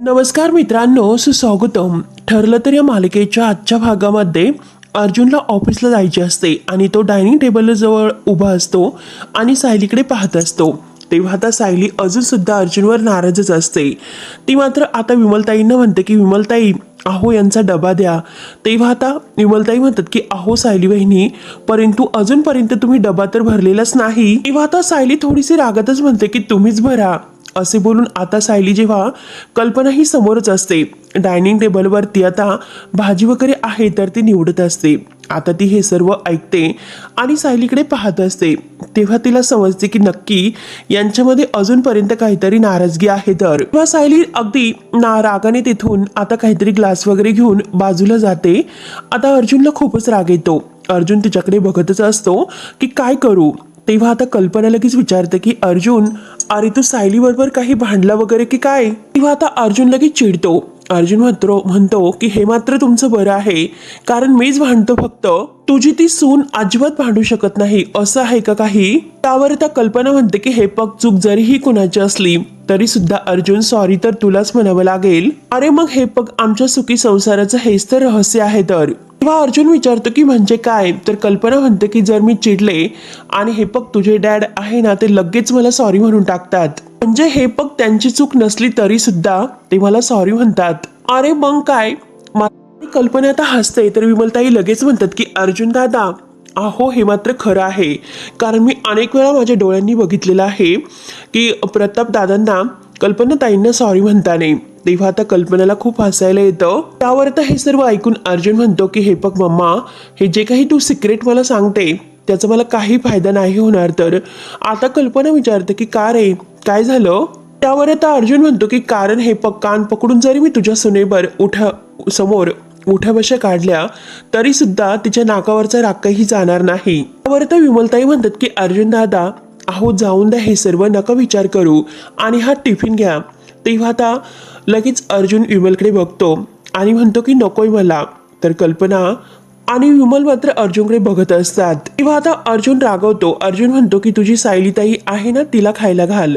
नमस्कार मित्रांनो सुस्वागतम. ठरलं तर या मालिकेच्या आजच्या भागामध्ये अर्जुनला ऑफिसला जायचे असते आणि तो डायनिंग टेबलजवळ उभा असतो आणि सायलीकडे पाहत असतो. तेव्हा आता सायली अजूनसुद्धा अर्जुनवर नाराजच असते. ती मात्र आता विमलताईंना म्हणते की विमलताई आहो यांचा डबा द्या. तेव्हा आता विमलताई म्हणतात की अहो सायली बहिणी परंतु अजूनपर्यंत तुम्ही डबा तर भरलेलाच नाही. तेव्हा आता सायली थोडीशी रागातच म्हणते की तुम्हीच भरा. असे बोलून आता सायली जेव्हा कल्पना ही समोरच असते. डायनिंग टेबलवरती आता भाजी वगैरे आहे तर ती निवडत असते. आता ती हे सर्व ऐकते आणि सायलीकडे पाहत असते. तेव्हा तिला समजते की नक्की यांच्यामध्ये अजूनपर्यंत काहीतरी नाराजगी आहे तर. तेव्हा सायली अगदी ना रागाने तिथून आता काहीतरी ग्लास वगैरे घेऊन बाजूला जाते. आता अर्जुनला खूपच राग येतो. अर्जुन तिच्याकडे बघतच असतो की काय करू? तेव्हा आता कल्पना लगेच विचारते की अर्जुन अरे तू सायली बरोबर काही भांडला वगैरे की काय? तेव्हा आता अर्जुन लगेच चिडतो. अर्जुन म्हणतो म्हणतो की हे मात्र तुमचं बरं आहे. कारण मीच भांडतो फक्त. तुझी ती सून अजिबात भांडू शकत नाही. असं आहे का काही? त्यावर त्या कल्पना म्हणते की हे पग चूक जरीही कुणाची असली तरी सुद्धा अर्जुन सॉरी तर तुलाच म्हणावं लागेल. अरे मग हे पग आमच्या सुखी संसाराचं हेच तर रहस्य आहे तर. तेव्हा अर्जुन विचारतो की म्हणजे काय? तर कल्पना म्हणते की जर मी चिडले आणि हे पग तुझे डॅड आहे ना ते लगेच मला सॉरी म्हणून टाकतात. म्हणजे हे पग त्यांची चूक नसली तरी सुद्धा ते मला सॉरी म्हणतात. अरे मग काय? कल्पना आता हसते तर विमलताई लगेच म्हणतात की अर्जुन दादा अहो हे मात्र खरं आहे. कारण मी अनेक वेळा माझ्या डोळ्यांनी बघितलेलं आहे की प्रताप दादांना कल्पनाताईंना सॉरी म्हणताने. तेव्हा आता कल्पनाला खूप हसायला येतं. त्यावर तर हे सर्व ऐकून अर्जुन म्हणतो की हे बघ मम्मा हे जे काही तू सिक्रेट मला सांगते त्याचा मला काही फायदा नाही होणार. तर आता कल्पना विचारते की का रे? काय झालं? त्यावर आता अर्जुन म्हणतो की कारण हे पक कान पकडून जरी मी तुझ्या सुनेवर उठा समोर उठ्या बशा काढल्या तरी सुद्धा तिच्या नाकावरचा राग काही जाणार नाही. त्यावर तर विमलताई म्हणतात की अर्जुन दादा अहो जाऊन द्या हे सर्व नका विचार करू. आणि हा टिफिन घ्या. तेव्हा आता लगेच अर्जुन विमलकडे बघतो आणि म्हणतो की नकोय मला. तर कल्पना आणि विमल मात्र अर्जुनकडे बघत असतात. तेव्हा आता अर्जुन रागवतो. अर्जुन म्हणतो की तुझी सायलीताई आहे ना तिला खायला घाल.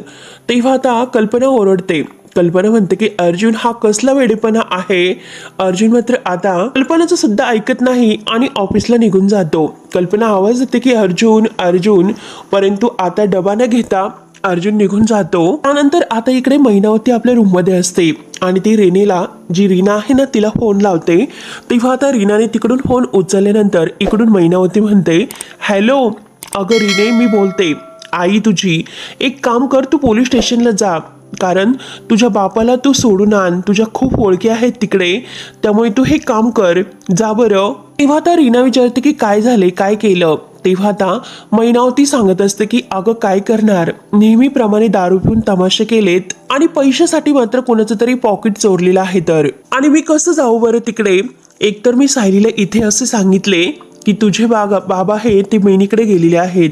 तेव्हा आता कल्पना ओरडते. कल्पना म्हणते की अर्जुन हा कसला वेडेपणा आहे? अर्जुन मात्र आता कल्पनाचं सुद्धा ऐकत नाही आणि ऑफिसला निघून जातो. कल्पना आवाज देते की अर्जुन अर्जुन परंतु आता डबा न घेता अर्जुन निघून जातो. त्यानंतर आता इकडे महिनावती आपल्या रूममध्ये असते. आणि ती रेनेला जी रीना आहे ना तिला फोन लावते. तेव्हा आता रीनाने तिकडून फोन उचलल्यानंतर इकडून महिनावती म्हणते हॅलो अगं रिने मी बोलते. आई तुझी एक काम कर तू पोलीस स्टेशनला जा. कारण तुझ्या बापाला तू सोडून आण. तुझ्या खूप ओळखी आहेत तिकडे. त्यामुळे तू हे काम कर. जा बरं. तेव्हा आता रीना विचारते की काय झाले? काय केलं? तेव्हा आता मैनावती सांगत असते की अगं काय करणार? नेहमीप्रमाणे दारू पिऊन तमाशे केलेत आणि पैशासाठी मात्र कोणाचं तरी पॉकेट चोरलेलं आहे तर. आणि मी कसं जाऊ बरं तिकडे? एकतर मी सायलीला इथे असे सांगितले की तुझे बागा बाबा हे ते बहिणीकडे गेलेले आहेत.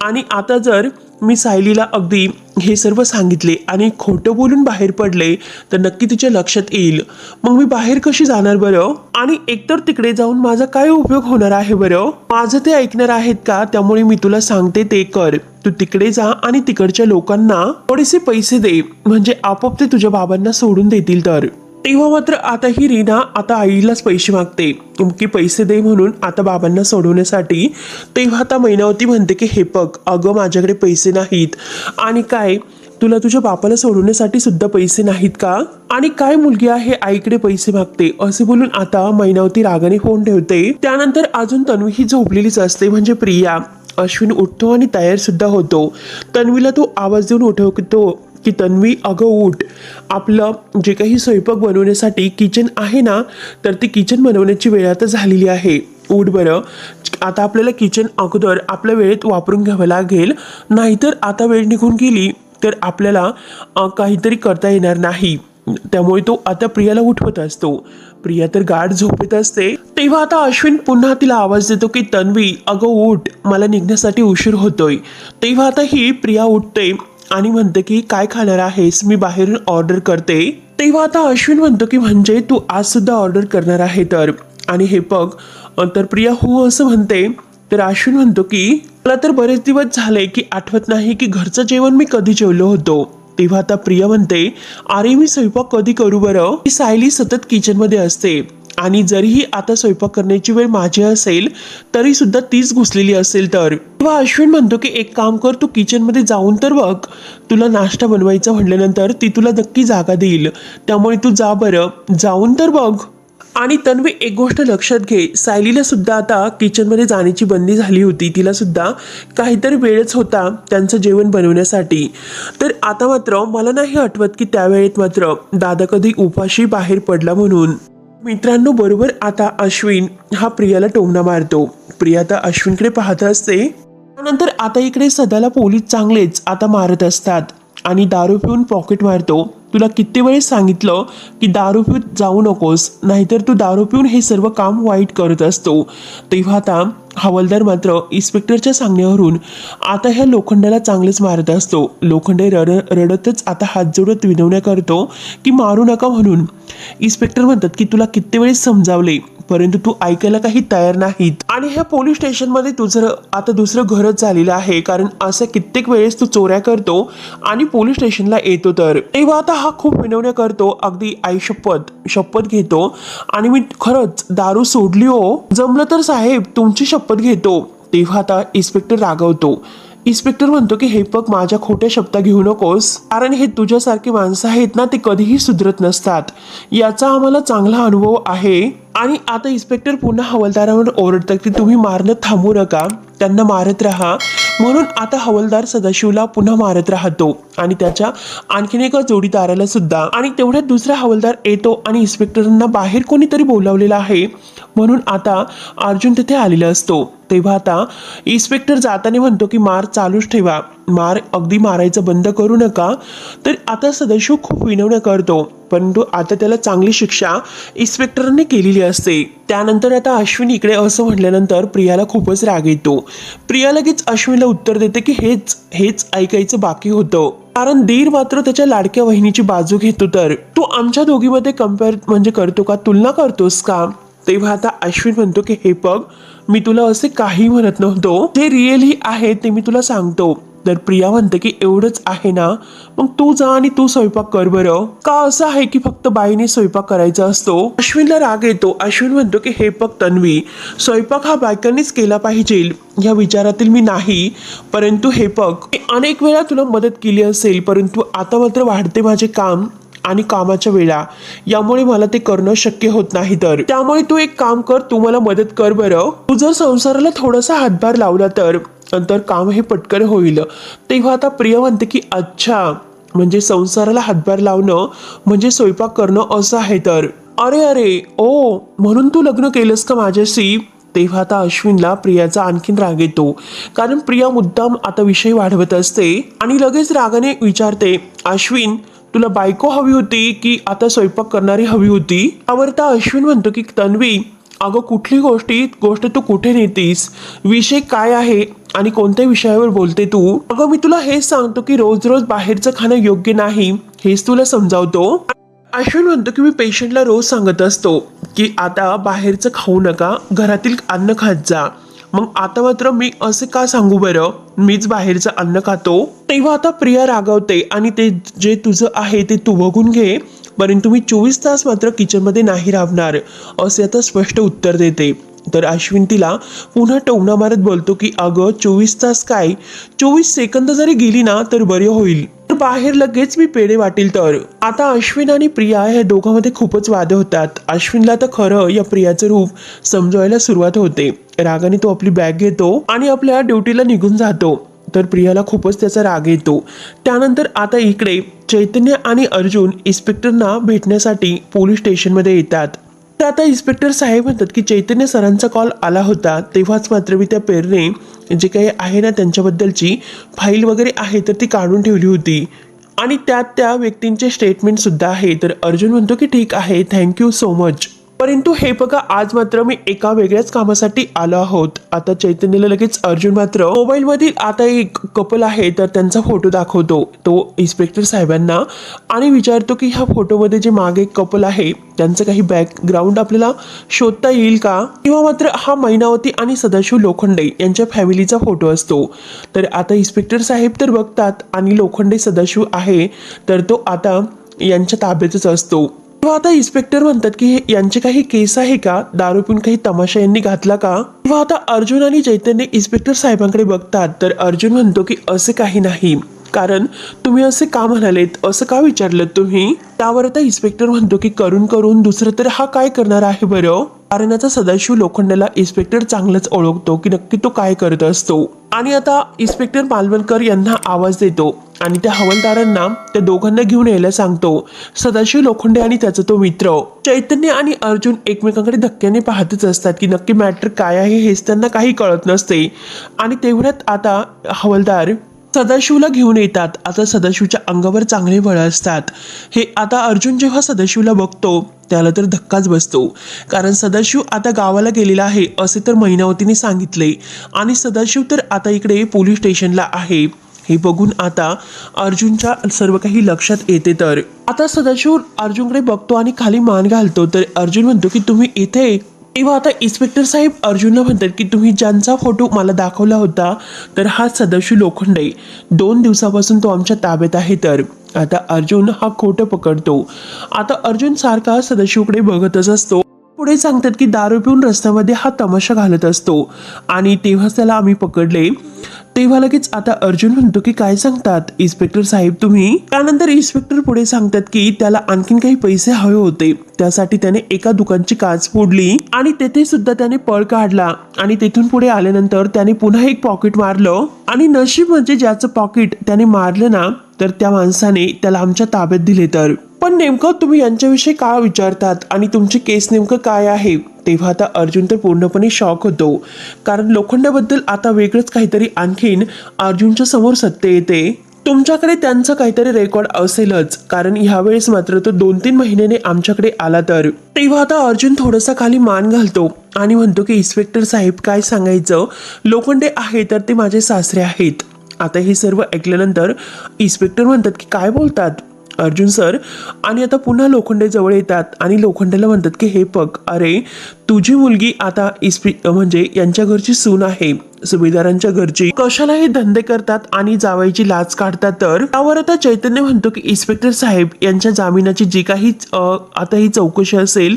आणि आता जर मी सायलीला अगदी हे सर्व सांगितले आणि खोटं बोलून बाहेर पडले तर नक्की तिच्या लक्षात येईल. मग मी बाहेर कशी जाणार बरं? आणि एकतर तिकडे जाऊन माझा काय उपयोग होणार आहे बरं? माझं ते ऐकणार आहेत का? त्यामुळे मी तुला सांगते ते कर. तू तिकडे जा आणि तिकडच्या लोकांना थोडेसे पैसे दे. म्हणजे आपोआप ते तुझ्या बाबांना सोडून देतील तर. तेव्हा मात्र आता ही रीना आता आईलाच पैसे मागते. की पैसे दे म्हणून आता बाबांना सोडवण्यासाठी तेव्हा आता मैनावती म्हणते की हे बघ अगं माझ्याकडे पैसे नाहीत. आणि काय? तुला तुझ्या बापाला सोडवण्यासाठी सुद्धा पैसे नाहीत का? आणि काय मुलगी आहे आईकडे पैसे मागते? असे बोलून आता मैनावती रागाने फोन ठेवते. त्यानंतर अजून तन्वी ही झोपलेलीच असते म्हणजे प्रिया. अश्विन उठतो आणि तयार सुद्धा होतो. तन्वीला तो आवाज देऊन उठवतो की तन्वी अगं उठ. आपलं जे काही स्वयंपाक बनवण्यासाठी किचन आहे ना तर ती किचन बनवण्याची वेळ आता झालेली आहे. उठ बरं. आता आपल्याला किचन अगोदर आपल्या वेळेत वापरून घ्यावं लागेल. नाहीतर आता वेळ निघून गेली तर आपल्याला काहीतरी करता येणार नाही. त्यामुळे तो आता प्रियाला उठवत असतो. प्रिया तर गाढ झोपेत असते. तेव्हा आता अश्विन पुन्हा तिला आवाज देतो की तन्वी अगं उठ. मला निघण्यासाठी उशीर होतोय. तेव्हा आता ही प्रिया उठते. आणि म्हणते की काय खाणार आहेस? मी बाहेरून ऑर्डर करते. तेव्हा आता अश्विन म्हणतो की म्हणजे तू आज सुद्धा ऑर्डर करणार आहे तर. आणि हे बघ तर प्रिया हो असं म्हणते. तर अश्विन म्हणतो की मला तर बरेच दिवस झाले की आठवत नाही की घरचं जेवण मी कधी जेवलो होतो. तेव्हा आता प्रिया म्हणते अरे मी स्वयंपाक कधी करू बरं? ती सायली सतत किचनमध्ये असते. आणि जरीही आता स्वयंपाक करण्याची वेळ माझी असेल तरी सुद्धा तीच घुसलेली असेल तर. तेव्हा अश्विन म्हणतो की एक काम कर तू किचनमध्ये जाऊन तर बघ. तुला नाश्ता बनवायचा म्हटल्यानंतर ती तुला नक्की जागा देईल. त्यामुळे तू जा बरं. जाऊन तर बघ. आणि तन्वी एक गोष्ट लक्षात घे. सायलीला सुद्धा आता किचनमध्ये जाण्याची बंदी झाली होती. तिला सुद्धा काहीतरी वेळच होता त्यांचं जेवण बनवण्यासाठी. तर आता मात्र मला नाही आठवत की त्यावेळेत मात्र दादा कधी उपाशी बाहेर पडला म्हणून. मित्रांनो बरोबर. आता अश्विन हा प्रियाला टोमणा मारतो. प्रिया आता अश्विनकडे पाहत असते. त्यानंतर आता इकडे सदाला पोलीस चांगलेच आता मारत असतात. आणि दारू पिऊन पॉकेट मारतो. तुला किती वेळेस सांगितलं की दारू पिऊन जाऊ नकोस नाहीतर तू दारू पिऊन हे सर्व काम वाईट करत असतो. तेव्हा आता हवालदार मात्र इन्स्पेक्टरच्या सांगण्यावरून आता ह्या लोखंडाला चांगलेच मारत असतो. लोखंडे रड रडतच आता हात जोडत विनवण्या करतो की मारू नका म्हणून. इन्स्पेक्टर म्हणतात की तुला किती वेळेस समजावले? परंतु तू ऐकायला काही तयार नाहीत. आणि ह्या पोलीस स्टेशनमध्ये तुझं आता दुसरं घरच झालेलं आहे कारण असं कित्येक वेळेस तू चोऱ्या करतो आणि पोलीस स्टेशनला येतो तर. तेव्हा आता हा खूप विनवण्या करतो अगदी आई शपथ शपथ घेतो. आणि मी खरंच दारू सोडली हो. जमलं तर साहेब तुमची शपथ घेतो. तेव्हा आता इन्स्पेक्टर रागवतो. इन्स्पेक्टर म्हणतो की हे पग माझ्या खोट्या शब्द घेऊ नकोस. कारण हे तुझ्यासारखे माणसं आहेत ना ते कधीही सुधरत नसतात. याचा आम्हाला चांगला अनुभव आहे. आणि आता इन्स्पेक्टर पुन्हा हवालदारावर ओरडतात की तुम्ही मारणं थांबू नका त्यांना मारत राहा. म्हणून आता हवालदार सदाशिवला पुन्हा मारत राहतो आणि त्याच्या आणखीन एका जोडीदाराला सुद्धा. आणि तेवढ्यात दुसरा हवालदार येतो आणि इन्स्पेक्टरांना बाहेर कोणीतरी बोलावलेलं आहे. म्हणून आता अर्जुन तिथे आलेला असतो. तेव्हा आता इन्स्पेक्टर जाताना म्हणतो की मार चालूच ठेवा. मार अगदी मारायचं बंद करू नका. तर आता सदाशिव खूप विनवण्या करतो. परंतु आता त्याला चांगली शिक्षा इन्स्पेक्टरने केलेली असते. त्यानंतर आता अश्विन इकडे असं म्हटल्यानंतर प्रियाला खूपच राग येतो. प्रिया लगेच अश्विनला उत्तर देते की हेच हेच ऐकायचं बाकी होतं. कारण दीर मात्र त्याच्या लाडक्या वहिनीची बाजू घेतो तर. तू आमच्या दोघीमध्ये कंपेअर म्हणजे करतो का तुलना करतोस का? तेव्हा आता अश्विन म्हणतो की हे बघ मी तुला असे काही म्हणत नव्हतो. जे रिअली आहे ते मी तुला सांगतो. तर प्रिया म्हणते की एवढंच आहे ना मग तू जा आणि तू स्वयंपाक कर बरं. का असं आहे की फक्त बाईने स्वयंपाक करायचा असतो? अश्विनला राग येतो. अश्विन म्हणतो की हे बघ तन्वी स्वयंपाक हा बायकांनीच केला पाहिजे. या विचारातील मी नाही. परंतु हे बघ मी अनेक वेळा तुला मदत केली असेल परंतु आता मात्र वाढते माझे काम आणि कामाच्या वेळा. यामुळे मला ते करणं शक्य होत नाही तर. त्यामुळे तू एक काम कर तू मला मदत कर बरं. तू जर संसाराला थोडासा हातभार लावला तर. नंतर काम हे पटकन होईल. तेव्हा आता प्रिय म्हणते की अच्छा म्हणजे संसाराला हातभार लावणं म्हणजे स्वयंपाक करणं असं आहे तर. अरे अरे ओ म्हणून तू लग्न केलंस का माझ्याशी? तेव्हा आता अश्विनला प्रियाचा आणखीन राग येतो. कारण प्रिया मुद्दाम आता विषय वाढवत असते आणि लगेच रागाने विचारते अश्विन तुला बायको हवी होती की आता स्वयंपाक करणारी हवी होती? त्यावर तर अश्विन म्हणतो की तन्वी अगं कुठली गोष्टी गोष्ट तू कुठे नेतीस? विषय काय आहे? आणि कोणत्या विषयावर बोलते तू? अगं मी तुला हेच सांगतो की रोज रोज बाहेरचं खाणं योग्य नाही. हेच तुला समजावतो. अश्विन म्हणतो की मी पेशंटला रोज सांगत असतो की आता बाहेरचं खाऊ नका घरातील अन्न खात जा. मग आता मात्र मी असे का सांगू बरं? मीच बाहेरचं अन्न खातो. तेव्हा आता प्रिया रागवते आणि ते जे तुझं आहे ते तू बघून घे. परंतु मी चोवीस तास मात्र किचनमध्ये नाही राहणार असे आता स्पष्ट उत्तर देते. तर अश्विन तिला पुन्हा टोमणा मारत बोलतो की अगं चोवीस तास काय? चोवीस सेकंद जरी गेली ना तर बरे होईल. तर बाहेर लगेच मी पेढे वाटेल तर. आता अश्विन आणि प्रिया या दोघांमध्ये खूपच वाद होतात. अश्विनला तर खरं या प्रियाचं रूप समजवायला सुरुवात होते. रागाने तो आपली बॅग घेतो आणि आपल्या ड्युटीला निघून जातो. तर प्रियाला खूपच त्याचा राग येतो. त्यानंतर आता इकडे चैतन्य आणि अर्जुन इन्स्पेक्टरना भेटण्यासाठी पोलीस स्टेशनमध्ये येतात. तर आता इन्स्पेक्टर साहेब म्हणतात की चैतन्य सरांचा कॉल आला होता तेव्हाच मात्र मी त्या पेरने जे काही आहे ना त्यांच्याबद्दलची फाईल वगैरे आहे तर ती काढून ठेवली होती. आणि त्यात त्या व्यक्तींचे स्टेटमेंटसुद्धा आहे. तर अर्जुन म्हणतो की ठीक आहे थँक्यू सो मच परंतु हे बघा आज मात्र मी एका वेगळ्याच कामासाठी आलो आहोत. आता चैतन्यला लगेच अर्जुन मात्र मोबाईल मधील आता एक कपल आहे तर त्यांचा फोटो दाखवतो. तो इन्स्पेक्टर साहेबांना आणि विचारतो की ह्या फोटोमध्ये जे मागे एक कपल आहे त्यांचं काही बॅकग्राऊंड आपल्याला शोधता येईल का? किंवा मात्र हा मैनावती आणि सदाशिव लोखंडे यांच्या फॅमिलीचा फोटो असतो. तर आता इन्स्पेक्टर साहेब तर बघतात आणि लोखंडे सदाशिव आहे तर तो आता यांच्या ताब्यातच असतो. तेव्हा आता इन्स्पेक्टर म्हणतात की हे- यांचे काही केस आहे का? दारू पिऊन काही तमाशा यांनी घातला का? तेव्हा आता अर्जुन आणि चैतन्य इन्स्पेक्टर साहेबांकडे बघतात. तर अर्जुन म्हणतो की असे काही नाही. कारण तुम्ही असे का म्हणालेत? असं का विचारलं तुम्ही? त्यावर आता इन्स्पेक्टर म्हणतो की करून करून दुसरं तर हा काय करणार आहे बरं? कारण आता सदाशिव लोखंडाला इन्स्पेक्टर चांगलंच ओळखतो की नक्की तो काय करत असतो. आणि आता इन्स्पेक्टर मालवणकर यांना आवाज देतो आणि त्या हवालदारांना त्या दोघांना घेऊन यायला सांगतो. सदाशिव लोखंडे आणि त्याचा तो मित्र. चैतन्य आणि अर्जुन एकमेकांकडे धक्क्याने पाहतच असतात की नक्की मॅटर काय आहे हेच त्यांना काही कळत नसते. आणि तेवढ्यात आता हवालदार सदाशिवला घेऊन येतात. आता सदाशिवच्या अंगावर चांगले बळ असतात. हे आता अर्जुन जेव्हा सदाशिवला बघतो त्याला तर धक्काच बसतो. कारण सदाशिव आता गावाला गेलेला आहे असे तर मैनावतीने सांगितले. आणि सदाशिव तर आता इकडे पोलीस स्टेशनला आहे. हे बघून आता अर्जुनच्या सर्व काही लक्षात येते तर. आता सदाशिव अर्जुनकडे बघतो आणि खाली मान घालतो. तर अर्जुन म्हणतो की तुम्ही इथे तेव्हा आता इन्स्पेक्टर साहेब अर्जुनला म्हणतात की तुम्ही ज्यांचा फोटो मला दाखवला होता तर हा सदाशिव लोखंडे. दोन दिवसापासून तो आमच्या ताब्यात आहे तर. आता अर्जुन हा खोटं पकडतो. आता अर्जुन सारखा सदाशिवकडे बघतच असतो. पुढे सांगतात की दारू पिऊन रस्त्यामध्ये हा तमाशा घालत असतो. आणि तेव्हाच त्याला आम्ही पकडले. तेव्हा लगेच आता अर्जुन म्हणतो की काय सांगतात इन्स्पेक्टर साहेब तुम्ही? त्यानंतर इन्स्पेक्टर पुढे सांगतात की त्याला आणखीन काही पैसे हवे होते. त्यासाठी त्याने एका दुकानची काच फोडली आणि तेथे सुद्धा त्याने पळ काढला. आणि तेथून पुढे आल्यानंतर त्याने पुन्हा एक पॉकेट मारलं. आणि नशीब म्हणजे ज्याचं पॉकेट त्याने मारलं ना तर त्या माणसाने त्याला आमच्या ताब्यात दिले तर. पण नेमकं तुम्ही यांच्याविषयी का विचारतात? आणि तुमची केस नेमकं काय आहे? तेव्हा आता अर्जुन तर पूर्णपणे शॉक होतो. कारण लोखंडाबद्दल आता वेगळंच काहीतरी आणखीन अर्जुनच्या समोर सत्य येते. तुमच्याकडे त्यांचं काहीतरी रेकॉर्ड असेलच. कारण ह्यावेळेस मात्र तो दोन तीन महिन्याने आमच्याकडे आला तर. तेव्हा आता अर्जुन थोडासा खाली मान घालतो आणि म्हणतो की इन्स्पेक्टर साहेब काय सांगायचं? लोखंडे आहे तर ते माझे सासरे आहेत. आता हे सर्व ऐकल्यानंतर इन्स्पेक्टर म्हणतात की काय बोलतात? अर्जुन सर आणि आता पुन्हा लोखंडेजवळ येतात. आणि लोखंडेला म्हणतात की हे पग अरे तुझी मुलगी आता इस्पी म्हणजे यांच्या घरची सून आहे. सुभेदारांच्या घरची. कशाला हे धंदे करतात आणि जावायची लाच काढतात तर? त्यावर आता चैतन्य म्हणतो की इन्स्पेक्टर साहेब यांच्या जामिनाची जी काही आता ही चौकशी असेल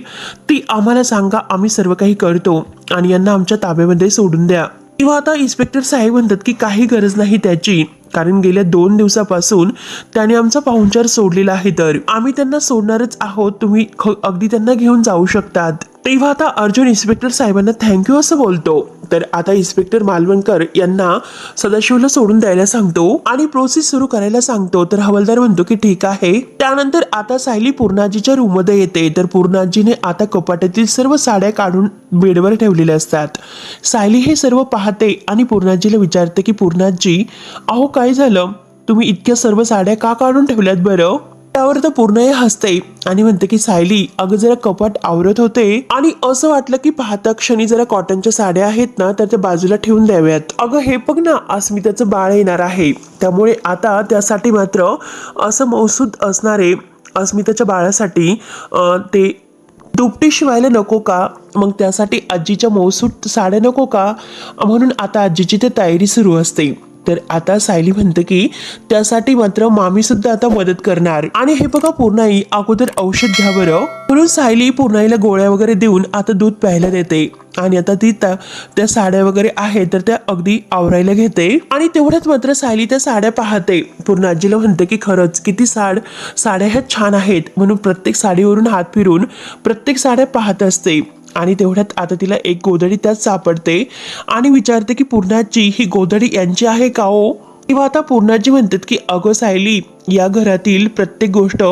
ती आम्हाला सांगा आम्ही सर्व काही करतो. आणि यांना आमच्या ताब्यामध्ये सोडून द्या. किंवा आता इन्स्पेक्टर साहेब म्हणतात की काही गरज नाही त्याची. कारण गेल्या दोन दिवसापासून त्याने आमचा पाहुणचार सोडलेला आहे तर. आम्ही त्यांना सोडणारच आहोत. तुम्ही ख- अगदी त्यांना घेऊन जाऊ शकतात. तेव्हा आता अर्जुन इन्स्पेक्टर साहेबांना थँक्यू असं बोलतो. तर आता इन्स्पेक्टर मालवणकर यांना सदाशिवला सोडून द्यायला सांगतो आणि प्रोसेस सुरू करायला सांगतो. तर हवालदार म्हणतो की ठीक आहे. त्यानंतर आता सायली पूर्णाजीच्या रूममध्ये येते. तर पूर्णाजीने आता कपाटातील सर्व साड्या काढून बेडवर ठेवलेल्या असतात. सायली हे सर्व पाहते आणि पूर्णाजीला विचारते की पूर्णाजी अहो काय झालं? तुम्ही इतक्या सर्व साड्या का काढून ठेवल्यात बरं? त्यावर तर पूर्णही हसते. आणि म्हणते की सायली अगं जरा कपाट आवरत होते. आणि असं वाटलं की पाहता क्षणी जरा कॉटनच्या साड्या आहेत ना तर त्या बाजूला ठेवून द्याव्यात. अगं हे बघ ना अस्मिताचं बाळ येणार आहे. त्यामुळे आता त्यासाठी मात्र असं मौसूद असणारे अस्मिताच्या बाळासाठी ते दुपटी शिवायला नको का? मग त्यासाठी आजीच्या मौसूद साड्या नको का? म्हणून आता आजीची ते तयारी सुरू असते. तर आता सायली म्हणते की त्यासाठी मात्र मामी सुद्धा आता मदत करणार. आणि हे बघा पूर्णाई अगोदर औषध घ्या बरं. म्हणून सायली पूर्णाईला गोळ्या वगैरे देऊन आता दूध प्यायला देते. आणि आता ती त्या त्या साड्या वगैरे आहेत तर त्या अगदी आवरायला घेते. आणि तेवढ्यात मात्र सायली त्या साड्या पाहते. पूर्ण आजीला म्हणते की खरंच किती साड साड्या ह्या छान आहेत. म्हणून प्रत्येक साडीवरून हात फिरून प्रत्येक साड्या पाहत असते. आणि तेवढ्यात आता तिला एक गोधडी त्यात सापडते आणि विचारते की पूर्णाजी ही गोधडी यांची आहे का हो? किंवा आता पूर्णाजी म्हणतात की अगं सायली या घरातील प्रत्येक गोष्ट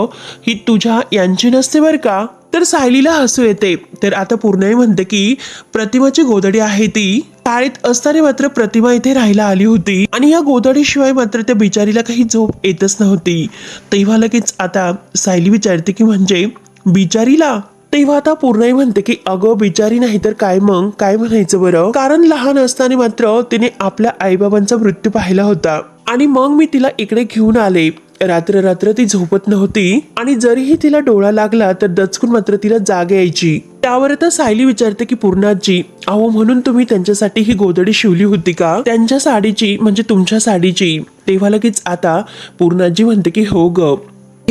ही तुझ्या यांची नसते बरं का? तर सायलीला हसू येते. तर आता पूर्णाई म्हणते की प्रतिमाची गोधडी आहे ती. शाळेत असताना मात्र प्रतिमा इथे राहायला आली होती. आणि या गोधडीशिवाय मात्र त्या बिचारीला काही झोप येतच नव्हती. तेव्हा लगेच आता सायली विचारते की म्हणजे बिचारीला तेव्हा आता पूर्णही म्हणते की अगं बिचारी नाही तर काय मग? काय म्हणायचं बरं? कारण लहान असताना मात्र तिने आपल्या आईबाबांचा मृत्यू पाहिला होता. आणि मग मी तिला इकडे घेऊन आले. रात्र रात्र ती झोपत नव्हती. आणि जरीही तिला डोळा लागला तर दचकून मात्र तिला जाग यायची. त्यावर आता सायली विचारते की पूर्णाजी अहो म्हणून तुम्ही त्यांच्यासाठी ही गोदडी शिवली होती का? त्यांच्या साडीची म्हणजे तुमच्या साडीची. तेव्हा लगेच आता पूर्णाजी म्हणते की हो ग.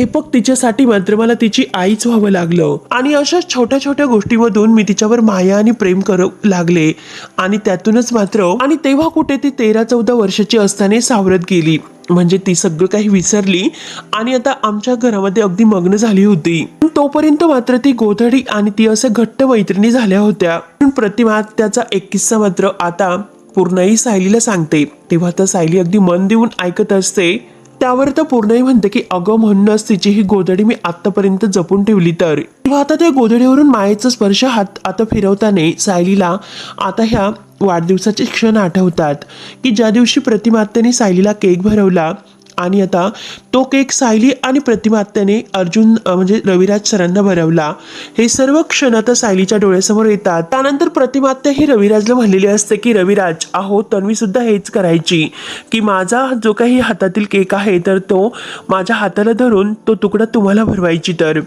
हे बघ तिच्यासाठी मात्र मला तिची आईच व्हावं लागलं. आणि अशा छोट्या छोट्या गोष्टीमधून मी तिच्यावर माया आणि प्रेम करू लागले. आणि त्यातूनच मात्र आणि तेव्हा कुठे ती तेरा चौदा वर्षाची असताना सावरत गेली. म्हणजे ती सगळं काही विसरली. आणि आता आमच्या घरामध्ये अगदी मग्न झाली होती. तोपर्यंत मात्र ती गोधडी आणि ती असं घट्ट मैत्रिणी झाल्या होत्या. प्रतिमा त्याचा एक किस्सा मात्र आता पूर्णही सायलीला सांगते. तेव्हा तर सायली अगदी मन देऊन ऐकत असते. त्यावर तर पूर्णही म्हणते की अगं म्हणूनच तिची ही गोधडी मी आतापर्यंत जपून ठेवली तर. आता त्या गोधडीवरून मायेचा स्पर्श हात आता फिरवताने सायलीला आता ह्या वाढदिवसाचे क्षण आठवतात की ज्या दिवशी प्रतिमात्याने सायलीला केक भरवला आणि आता तो केक सायली आणि प्रतिमात्याने अर्जुन म्हणजे रविराज सरांना भरवला. हे सर्व क्षण आता सायलीच्या डोळ्यासमोर येतात. त्यानंतर प्रतिमात्या ही रविराजला म्हणलेली असते की रविराज अहो तन्वी सुद्धा हेच करायची. की माझा जो काही हातातील केक आहे तर तो माझ्या हाताला धरून तो तुकडा तुम्हाला भरवायची तर.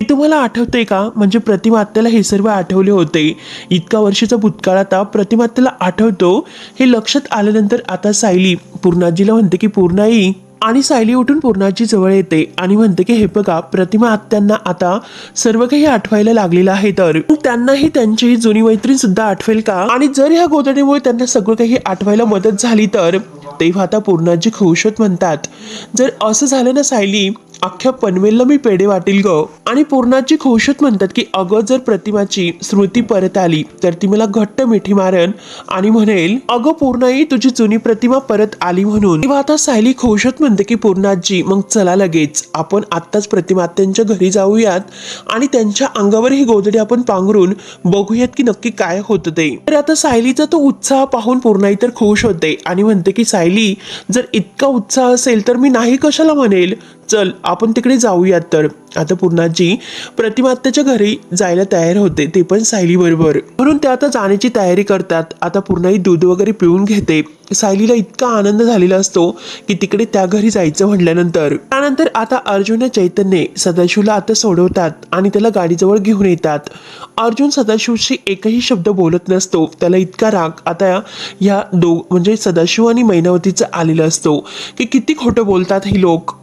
हे तुम्हाला आठवते का? म्हणजे प्रतिमात्याला हे सर्व आठवले होते. इतका वर्षाचा भूतकाळ आता प्रतिमात्याला आठवतो. हे लक्षात आल्यानंतर आता सायली पूर्णाजीला म्हणते की पूर्णाई आणि सायली उठून पूर्णाची जवळ येते आणि म्हणते की हे बघा प्रतिमा आत्यांना आता सर्व काही आठवायला लागलेलं आहे तर. त्यांनाही त्यांची जुनी मैत्रीण सुद्धा आठवेल का? आणि जर ह्या गोधडीमुळे त्यांना सगळं काही आठवायला मदत झाली तर? तेव्हा आता पूर्णाजी खुश म्हणतात जर असं झालं ना सायली अख्ख्या पनवेलला मी पेढे वाटील ग. आणि पूर्णाची खुशत म्हणतात की अगं जर प्रतिमाची स्मृती परत आली तर ती मला घट्ट मिठी मारन. आणि म्हणेल अगं पूर्णाई तुझी जुनी प्रतिमा परत आली म्हणून. तेव्हा आता सायली खुशत म्हणते की पूर्णाजी मग चला लगेच. आपण आत्ताच प्रतिमात्यांच्या घरी जाऊयात. आणि त्यांच्या अंगावर ही गोधडी आपण पांघरून बघूयात की नक्की काय होतं ते. तर आता सायलीचा तो उत्साह पाहून पूर्णाई तर खुश होते. आणि म्हणते की सायली जर इतका उत्साह असेल तर मी नाही कशाला म्हणेल? चल आपण तिकडे जाऊयात तर. आता पूर्णाजी प्रतिमात्याच्या घरी जायला तयार होते ते पण सायली बरोबर म्हणून ते आता जाण्याची तयारी करतात. आता पूर्णाई दूध वगैरे पिऊन घेते. सायलीला इतका आनंद झालेला असतो की तिकडे त्या घरी जायचं म्हटल्यानंतर. त्यानंतर आता अर्जुन चैतन्य सदाशिवला आता सोडवतात आणि त्याला गाडीजवळ घेऊन येतात. अर्जुन सदाशिवशी एकही शब्द बोलत नसतो. त्याला इतका राग आता या दो म्हणजे सदाशिव आणि मैनावतीचा आलेला असतो की किती खोटं बोलतात हे लोक.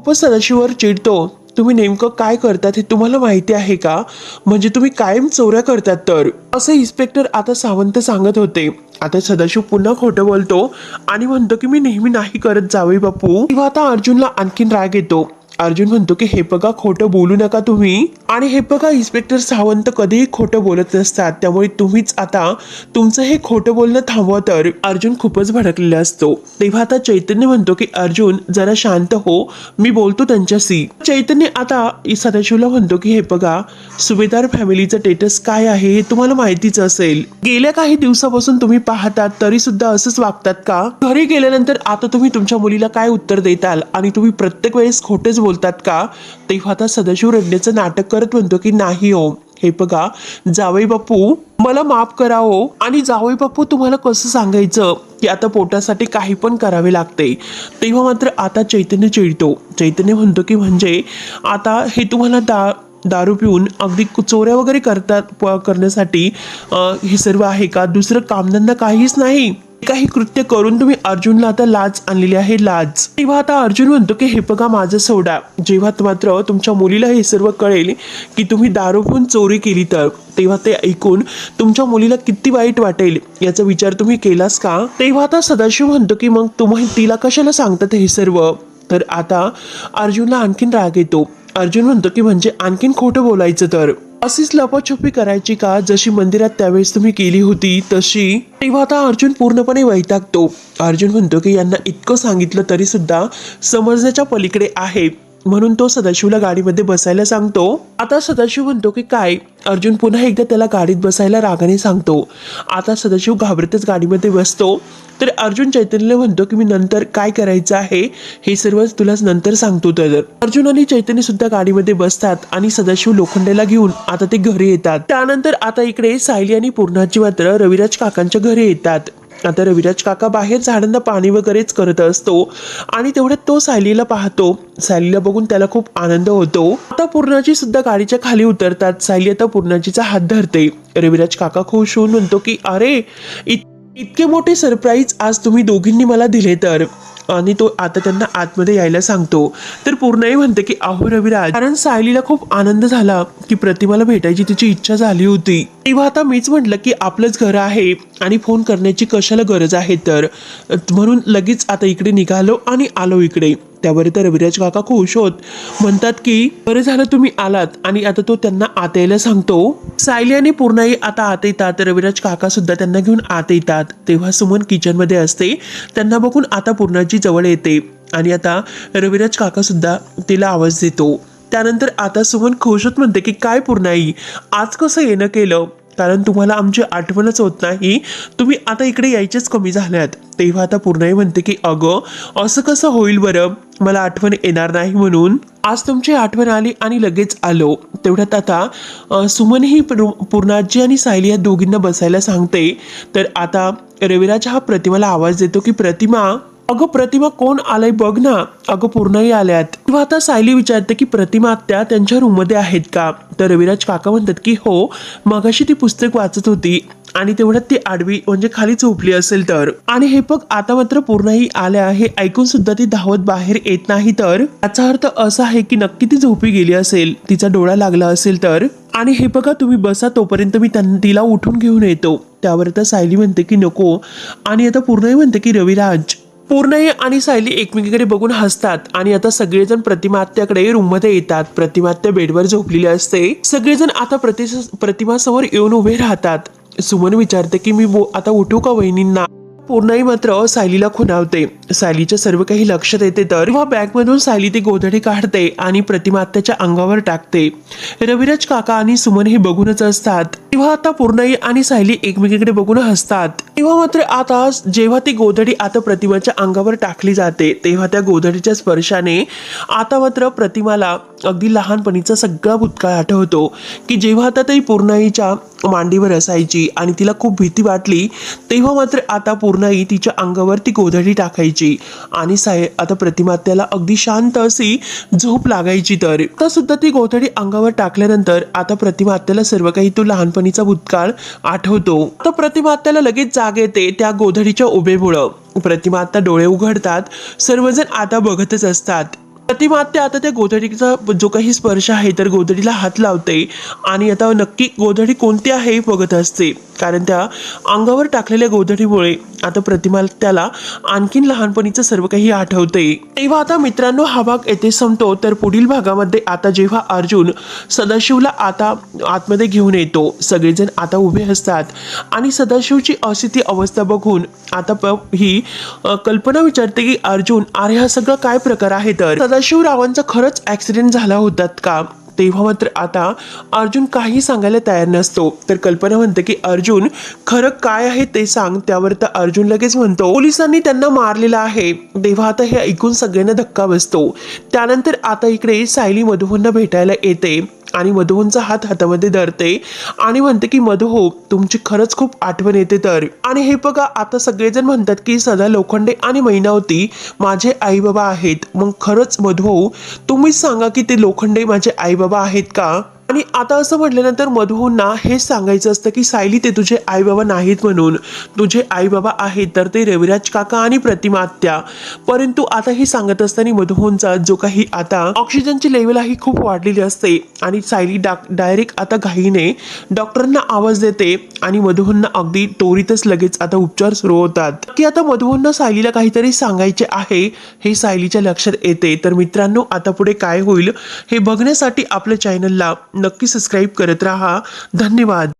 खूपच सदाशिववर चिडतो. तुम्ही नेमकं काय करतात हे तुम्हाला माहिती आहे का? म्हणजे तुम्ही कायम चोऱ्या करतात तर? असं इन्स्पेक्टर आता सावंत सांगत होते. आता सदाशिव पुन्हा खोटं बोलतो आणि म्हणतो की मी नेहमी नाही करत जावे बापू. किंवा आता अर्जुनला आणखीन राग येतो. अर्जुन म्हणतो की हे बघा खोटं बोलू नका तुम्ही. आणि हे बघा इन्स्पेक्टर सावंत कधीही खोटं बोलत नसतात. त्यामुळे तुम्हीच आता तुमचं हे खोटं बोलणं थांबवा तर अर्जुन खूपच भडकलेला असतो. तेव्हा आता चैतन्य म्हणतो की अर्जुन जरा शांत हो. मी बोलतो त्यांच्याशी. चैतन्य आता सदाशिवला म्हणतो की हे बघा सुभेदार फॅमिलीचं स्टेटस काय आहे हे तुम्हाला माहितीच असेल. गेल्या काही दिवसापासून तुम्ही पाहतात तरी सुद्धा असंच वागतात का? घरी गेल्यानंतर आता तुम्ही तुमच्या मुलीला काय उत्तर देताल? आणि तुम्ही प्रत्येक वेळेस खोटेच बोलतात का? तेव्हा आता सदाशिव रडण्याचं नाटक करत म्हणतो की नाही हो. हे बघा जावई बापू मला माफ करा हो. आणि जावई बापू तुम्हाला कसं सांगायचं? की आता पोटासाठी काही पण करावे लागते. तेव्हा मात्र आता चैतन्य चिडतो. चैतन्य म्हणतो की म्हणजे आता हे तुम्हाला दा दारू पिऊन अगदी चोऱ्या वगैरे करतात प- करण्यासाठी हे सर्व आहे का? दुसरं कामधंदा काहीच नाही. काही कृत्य करून तुम्ही अर्जुनला आता लाज आणलेली आहे लाज. तेव्हा आता अर्जुन म्हणतो की हे बघा माझं सोडा. जेव्हा मात्र तुमच्या मुलीला हे सर्व कळेल की तुम्ही दारूपून चोरी केली तर तेव्हा ते ऐकून तुमच्या मुलीला किती वाईट वाटेल याचा विचार तुम्ही केलास का? तेव्हा आता सदाशिव म्हणतो की मग तुम्ही तिला कशाला सांगतात हे सर्व? तर आता अर्जुनला आणखीन राग येतो. अर्जुन म्हणतो की म्हणजे आणखीन खोटं बोलायचं तर? अशीच लपाछपी करायची का? जशी मंदिरात त्यावेळेस तुम्ही केली होती तशी. तेव्हा आता अर्जुन पूर्णपणे वैतागतो. अर्जुन म्हणतो की यांना इतकं सांगितलं तरी सुद्धा समजण्याच्या पलीकडे आहे. म्हणून तो सदाशिवला गाडीमध्ये बसायला सांगतो. आता सदाशिव म्हणतो की काय? अर्जुन पुन्हा एकदा त्याला गाडीत बसायला रागाने सांगतो. आता सदाशिव घाबरतच गाडीमध्ये बसतो. तर अर्जुन चैतन्यला म्हणतो की मी नंतर काय करायचं आहे? हे सर्व तुला नंतर सांगतो तर. अर्जुन आणि चैतन्य सुद्धा गाडीमध्ये बसतात आणि सदाशिव लोखंडेला घेऊन आता ते घरी येतात. त्यानंतर आता इकडे सायली आणि पूर्णाची मात्र रविराज काकांच्या घरी येतात. आता रविराज काका बाहेर झाडांना पाणी वगैरेच करत असतो आणि तेवढ्यात तो सायलीला पाहतो. सायलीला बघून त्याला खूप आनंद होतो. आता पूर्णाची सुद्धा गाडीच्या खाली उतरतात. सायली आता पूर्णाचीचा हात धरते. रविराज काका खुश होऊन म्हणतो की अरे इत- इतके मोठे सरप्राईज आज तुम्ही दोघींनी मला दिले तर. आणि तो आता त्यांना आतमध्ये यायला सांगतो. तर पूर्णही म्हणते की अहो रविराज कारण सायलीला खूप आनंद झाला की प्रतिमाला भेटायची तिची इच्छा झाली होती. तेव्हा आता मीच म्हटलं की आपलंच घर आहे आणि फोन करण्याची कशाला गरज आहे तर? म्हणून लगेच आता इकडे निघालो आणि आलो इकडे. त्यावर तर रविराज काका खुश होत. म्हणतात की बरं झालं तुम्ही आलात आणि आता तो त्यांना आत यायला सांगतो. सायली आणि पूर्णाई आता आत येतात. रविराज काका सुद्धा त्यांना घेऊन आत येतात. तेव्हा सुमन किचनमध्ये असते. त्यांना बघून आता पूर्णाची जवळ येते. आणि आता रविराज काका सुद्धा तिला आवाज देतो. त्यानंतर आता सुमन खुश होत म्हणते की काय पूर्णाई आज कसं येणं केलं? कारण तुम्हाला आमची आठवणच होत नाही. तुम्ही आता इकडे यायचेच कमी झाल्यात. तेव्हा आता पूर्णाई म्हणते की अगं असं कसं होईल बरं? मला आठवण येणार नाही म्हणून आज तुमची आठवण आली आणि लगेच आलो. तेवढ्यात आता सुमन ही पूर्णाजी आणि सायली या दोघींना बसायला सांगते. तर आता रविराज हा प्रतिमाला आवाज देतो की प्रतिमा अगं प्रतिमा कोण आलंय बघ ना. अगं पूर्णही आल्यात. किंवा आता सायली विचारते की प्रतिमा आत्या त्यांच्या रूममध्ये आहेत का? तर रविराज काका म्हणतात की हो मगाशी ती पुस्तक वाचत होती आणि तेवढ्यात ती आडवी म्हणजे खाली झोपली असेल तर. आणि हे बघ आता मात्र पूर्णही आल्या हे ऐकून सुद्धा ती धावत बाहेर येत नाही तर. याचा अर्थ असा आहे की नक्की ती झोपी गेली असेल तिचा डोळा लागला असेल तर. आणि हे बघा तुम्ही बसा तोपर्यंत मी त्यांना तिला उठून घेऊन येतो. त्यावर तर सायली म्हणते की नको. आणि आता पूर्णही म्हणते की रविराज पूर्णही आणि सायली एकमेकीकडे बघून हसतात आणि आता सगळेजण प्रतिमा आत्याकडे रूममध्ये येतात. प्रतिमा आत्या बेडवर झोपलेली असते. सगळेजण आता प्रति प्रतिमासमोर येऊन उभे राहतात. सुमन विचारते की मी बो- आता उठू का वहिनींना? पूर्णाई मात्र सायलीला खुणावते. सायलीच्या सर्व काही लक्ष देते तर तेव्हा बॅगमधून सायली ती गोधडी काढते आणि प्रतिमा त्याच्या अंगावर टाकते. रविराज काका आणि सुमन हे बघूनच असतात. तेव्हा आता पूर्णाई आणि सायली एकमेकीकडे बघून हसतात. तेव्हा मात्र आता जेव्हा ती गोधडी आता प्रतिमाच्या अंगावर टाकली जाते तेव्हा त्या गोधडीच्या स्पर्शाने आता मात्र प्रतिमाला अगदी लहानपणीचा सगळा भूतकाळ आठवतो की जेव्हा आता ती पूर्णाईच्या मांडीवर असायची आणि तिला खूप भीती वाटली तेव्हा मात्र आता पूर्णाई तिच्या अंगावर ती गोधडी टाकायची आणि साय आता प्रतिमा त्याला अगदी शांत अशी झोप लागायची तर. आता सुद्धा ती गोधडी अंगावर टाकल्यानंतर आता प्रतिमा आत्याला सर्व काही तो लहानपणीचा भूतकाळ आठवतो. तर प्रतिमा आत्याला लगेच जाग येते त्या गोधडीच्या उभेमुळं. प्रतिमा आत्या डोळे उघडतात सर्वजण आता बघतच असतात. प्रतिमा आत्या आता त्या गोधडीचा जो काही स्पर्श आहे तर गोधडीला हात लावते आणि आता नक्की गोधडी कोणती आहे हे बघत असते. कारण त्या अंगावर टाकलेल्या गोधडीमुळे आता प्रतिमा त्याला आणखीन लहानपणीचं सर्व काही आठवते तेव्हा आता मित्रांनो हा भाग येथे संपतो. तर पुढील भागामध्ये आता जेव्हा अर्जुन सदाशिवला आता आतमध्ये घेऊन येतो सगळेजण आता उभे असतात. आणि सदाशिवची अस्थिती अवस्था बघून आता प- ही कल्पना विचारते की अर्जुन अरे हा सगळं काय प्रकार आहे तर? सदाशिव परशुरावांचा खरंच ॲक्सिडेंट झाला होतात का? तेव्हा मात्र आता अर्जुन काही सांगायला तयार नसतो. तर कल्पना म्हणते की अर्जुन खरं काय आहे ते सांग. त्यावर तर अर्जुन लगेच म्हणतो पोलिसांनी त्यांना मारलेलं आहे. तेव्हा आता हे ऐकून सगळ्यांना धक्का बसतो. त्यानंतर आता इकडे सायली मधुहूंना भेटायला येते. आणि मधुहूंचा हात हातामध्ये धरते आणि म्हणते की मधुहो तुमची खरंच खूप आठवण येते तर. आणि हे बघा आता सगळेजण म्हणतात की सदा लोखंडे आणि मैनावती माझे आई बाबा आहेत. मग खरंच मधुहो तुम्हीच सांगा की ते लोखंडे माझे आई बाबा आहेत का? आणि आता असं म्हटल्यानंतर मधुहूंना हेच सांगायचं असतं की सायली ते तुझे आई बाबा नाहीत म्हणून. तुझे आई बाबा आहेत तर ते रविराज काका आणि प्रतिमा आत्या. परंतु आता हे सांगत असताना मधुहूंचा जो काही आता ऑक्सिजनची लेवल ही खूप वाढलेली असते. आणि सायली डायरेक्ट आता घाईने डॉक्टरांना आवाज देते आणि मधुहूंना अगदी त्वरितच लगेच आता उपचार सुरू होतात. की आता मधुहूंना सायलीला काहीतरी सांगायचे आहे हे सायलीच्या लक्षात येते. तर मित्रांनो आता पुढे काय होईल हे बघण्यासाठी आपल्या चॅनलला नक्की सबस्क्राईब करत राहा. धन्यवाद.